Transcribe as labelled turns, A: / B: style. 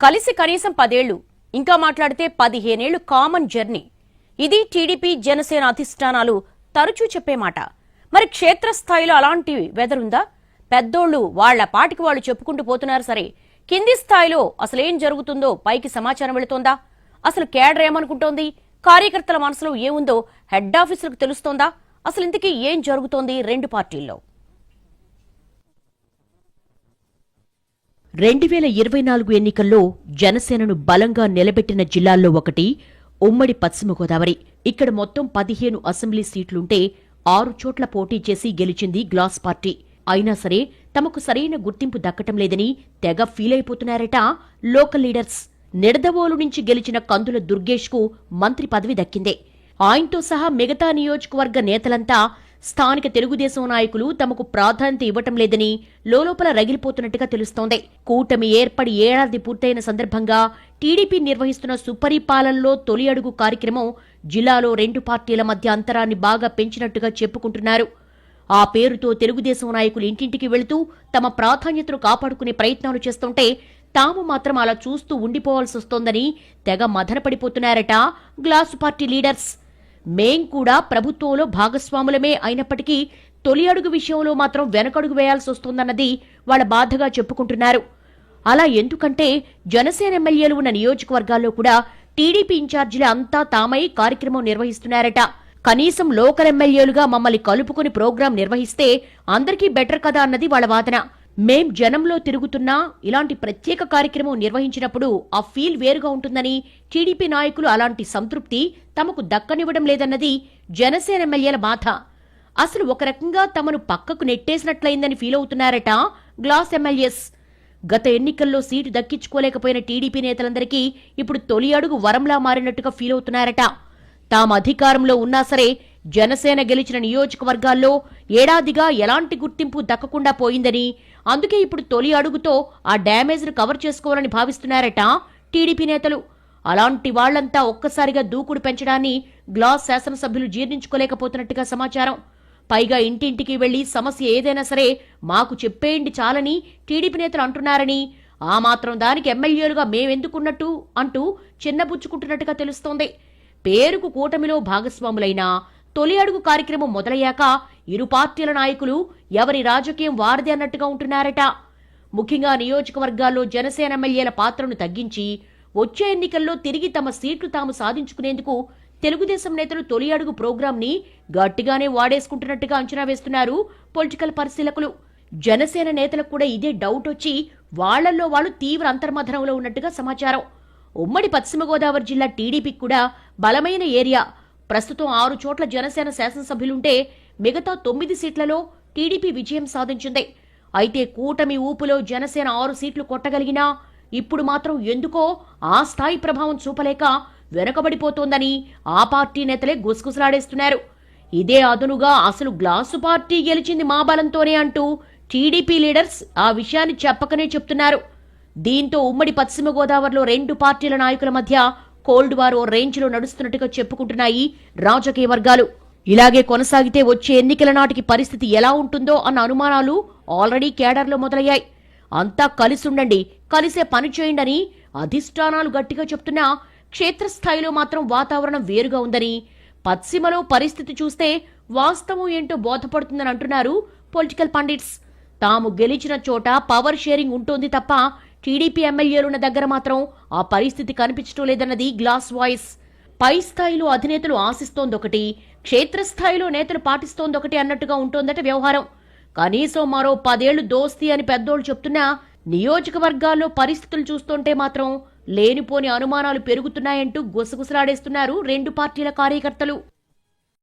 A: కలిసి కనీసం పదేళ్ళు ఇంకా మాట్లాడితే పదిహేనేళ్ళు కామన్ జర్నీ ఇది టీడీపీ జనసేన అధిష్టానాలు తరచూ చెప్పే మాట. మరి క్షేత్రస్థాయిలో అలాంటి వెదరుందా పెద్దోళ్ళు వాళ్ళ పాటికి వాళ్ళు చెప్పుకుంటూ పోతున్నారు సరే. కింది స్థాయిలో అసలేం జరుగుతుందో పైకి సమాచారం వెళుతోందా? అసలు కేడర్ ఏమనుకుంటోంది? కార్యకర్తల మనసులో ఏముందో హెడ్ ఆఫీసులకు తెలుస్తోందా? అసలు ఇంతకీ ఏం జరుగుతోంది రెండు పార్టీల్లో?
B: రెండు వేల ఇరవై నాలుగు ఎన్నికల్లో జనసేనను బలంగా నిలబెట్టిన జిల్లాల్లో ఒకటి ఉమ్మడి పశ్చిమ గోదావరి. ఇక్కడ మొత్తం పదిహేను అసెంబ్లీ సీట్లుంటే ఆరు చోట్ల పోటీ చేసి గెలిచింది గ్లాస్ పార్టీ. అయినా సరే తమకు సరైన గుర్తింపు దక్కటం లేదని తెగ ఫీల్ అయిపోతున్నారట లోకల్ లీడర్స్. నిడదవోలు నుంచి గెలిచిన కందుల దుర్గేష్కు మంత్రి పదవి దక్కిందే. ఆయనతో సహా మిగతా నియోజకవర్గ నేతలంతా స్థానిక తెలుగుదేశం నాయకులు తమకు ప్రాధాన్యత ఇవ్వటం లేదని లోలోపల రగిలిపోతున్నట్టుగా తెలుస్తోంది. కూటమి ఏర్పడి ఏడాది పూర్తయిన సందర్భంగా టీడీపీ నిర్వహిస్తున్న సుపరిపాలనలో తొలి అడుగు కార్యక్రమం జిల్లాలో రెండు పార్టీల మధ్య అంతరాన్ని బాగా పెంచినట్టుగా చెప్పుకుంటున్నారు. ఆ పేరుతో తెలుగుదేశం నాయకులు ఇంటింటికి వెళుతూ తమ ప్రాధాన్యతను కాపాడుకునే ప్రయత్నాలు చేస్తుంటే తాము మాత్రం అలా చూస్తూ ఉండిపోవాల్సి వస్తోందని తెగ మదనపడిపోతున్నారట గ్లాసు పార్టీ లీడర్స్. మేం కూడా ప్రభుత్వంలో భాగస్వాములమే అయినప్పటికీ తొలి అడుగు విషయంలో మాత్రం వెనకడుగు వేయాల్సి వస్తోందన్నది వాళ్ళ బాధగా చెప్పుకుంటున్నారు. అలా ఎందుకంటే జనసేన ఎమ్మెల్యేలు ఉన్న నియోజకవర్గాల్లో కూడా టీడీపీ ఇన్ఛార్జీలు అంతా తామై కార్యక్రమం నిర్వహిస్తున్నారట. కనీసం లోకల్ ఎమ్మెల్యేలుగా మమ్మల్ని కలుపుకుని ప్రోగ్రాం నిర్వహిస్తే అందరికీ బెటర్ కదా అన్నది వాళ్ళ వాదన. మేం జనంలో తిరుగుతున్నా ఇలాంటి ప్రత్యేక కార్యక్రమం నిర్వహించినప్పుడు ఆ ఫీల్ వేరుగా ఉంటుందని టీడీపీ నాయకులు అలాంటి సంతృప్తి తమకు దక్కనివ్వడం లేదన్నది జనసేన ఎమ్మెల్యేల బాధ. అసలు ఒక రకంగా తమను పక్కకు నెట్టేసినట్లయిందని ఫీల్ అవుతున్నారట గ్లాస్ ఎమ్మెల్యేస్. గత ఎన్నికల్లో సీటు దక్కించుకోలేకపోయిన టీడీపీ నేతలందరికీ ఇప్పుడు తొలి అడుగు వరంలా మారినట్టుగా ఫీల్ అవుతున్నారట. తాము అధికారంలో ఉన్నా సరే జనసేన గెలిచిన నియోజకవర్గాల్లో ఏడాదిగా ఎలాంటి గుర్తింపు దక్కకుండా పోయిందని అందుకే ఇప్పుడు తొలి అడుగుతో ఆ డ్యామేజ్ను కవర్ చేసుకోవాలని భావిస్తున్నారట టీడీపీ నేతలు. అలాంటి వాళ్ళంతా ఒక్కసారిగా దూకుడు పెంచడాన్ని గ్లాస్ శాసనసభ్యులు జీర్ణించుకోలేకపోతున్నట్టుగా సమాచారం. పైగా ఇంటింటికి వెళ్ళి సమస్య ఏదైనా సరే మాకు చెప్పేయండి చాలని టీడీపీ నేతలు అంటున్నారని ఆ మాత్రం దానికి ఎమ్మెల్యేలుగా మేమెందుకున్నట్టు అంటూ చిన్నబుచ్చుకుంటున్నట్టుగా తెలుస్తోంది. పేరుకు కూటమిలో భాగస్వాములైన తొలి అడుగు కార్యక్రమం మొదలయ్యాక ఇరు పార్టీల నాయకులు ఎవరి రాజకీయం వారిదే అన్నట్టుగా ఉంటున్నారట. ముఖ్యంగా నియోజకవర్గాల్లో జనసేన ఎమ్మెల్యేల పాత్రను తగ్గించి వచ్చే ఎన్నికల్లో తిరిగి తమ సీట్లు తాము సాధించుకునేందుకు తెలుగుదేశం నేతలు తొలి అడుగు ప్రోగ్రాంని గట్టిగానే వాడేసుకుంటున్నట్టుగా అంచనా వేస్తున్నారు పొలిటికల్ పరిశీలకులు. జనసేన నేతలకు కూడా ఇదే డౌట్ వచ్చి వాళ్ళల్లో వాళ్ళు తీవ్ర అంతర్మథనంలో ఉన్నట్టుగా సమాచారం. ఉమ్మడి పశ్చిమ గోదావరి జిల్లా టీడీపీకి కూడా బలమైన ఏరియా ప్రస్తుతం ఆరు చోట్ల జనసేన శాసనసభ్యులుంటే మిగతా తొమ్మిది సీట్లలో టీడీపీ విజయం సాధించింది. అయితే కూటమి ఊపులో జనసేన ఆరు సీట్లు కొట్టగలిగినా ఇప్పుడు మాత్రం ఎందుకో ఆ స్థాయి ప్రభావం చూపలేక వెనకబడిపోతోందని ఆ పార్టీ నేతలే గుసగుసలాడేస్తున్నారు. ఇదే అదునుగా అసలు గ్లాసు పార్టీ గెలిచింది మా బలంతోనే అంటూ టీడీపీ లీడర్స్ ఆ విషయాన్ని చెప్పకనే చెప్తున్నారు. దీంతో ఉమ్మడి పశ్చిమ గోదావరిలో రెండు పార్టీల నాయకుల మధ్య కోల్డ్ వార్ ఓ రేంజ్లో నడుస్తున్నట్టుగా చెప్పుకుంటున్నాయి రాజకీయ వర్గాలు. ఇలాగే కొనసాగితే వచ్చే ఎన్నికల నాటికి పరిస్థితి ఎలా ఉంటుందో అన్న అనుమానాలు ఆల్రెడీ కేడర్లో మొదలయ్యాయి. అంతా కలిసుండండి. కలిసే పని చేయండని అధిష్టానాలు గట్టిగా చెప్తున్నా క్షేత్రస్థాయిలో మాత్రం వాతావరణం వేరుగా ఉందని. పశ్చిమలో పరిస్థితి చూస్తే వాస్తవం ఏంటో బోధపడుతుందని అంటున్నారు పొలిటికల్ పండిట్స్. తాము గెలిచిన చోట పవర్ షేరింగ్ ఉంటుంది తప్ప టీడీపీ ఎమ్మెల్యేలున్న దగ్గర మాత్రం ఆ పరిస్థితి కనిపించడం లేదన్నది గ్లాస్ వాయిస్. పై స్థాయిలో అధినేతలు ఆశిస్తోందొకటి క్షేత్రస్థాయిలో నేతలు పాటిస్తోందొకటి అన్నట్టుగా ఉంటోందట వ్యవహారం. కనీసం మరో పదేళ్ళు దోస్తి అని పెద్దోళ్ళు చెప్తున్నా నియోజకవర్గాల్లో పరిస్థితులు చూస్తుంటే మాత్రం లేనిపోని అనుమానాలు పెరుగుతున్నాయంటూ గుసగుసలాడేస్తున్నారు రెండు పార్టీల కార్యకర్తలు.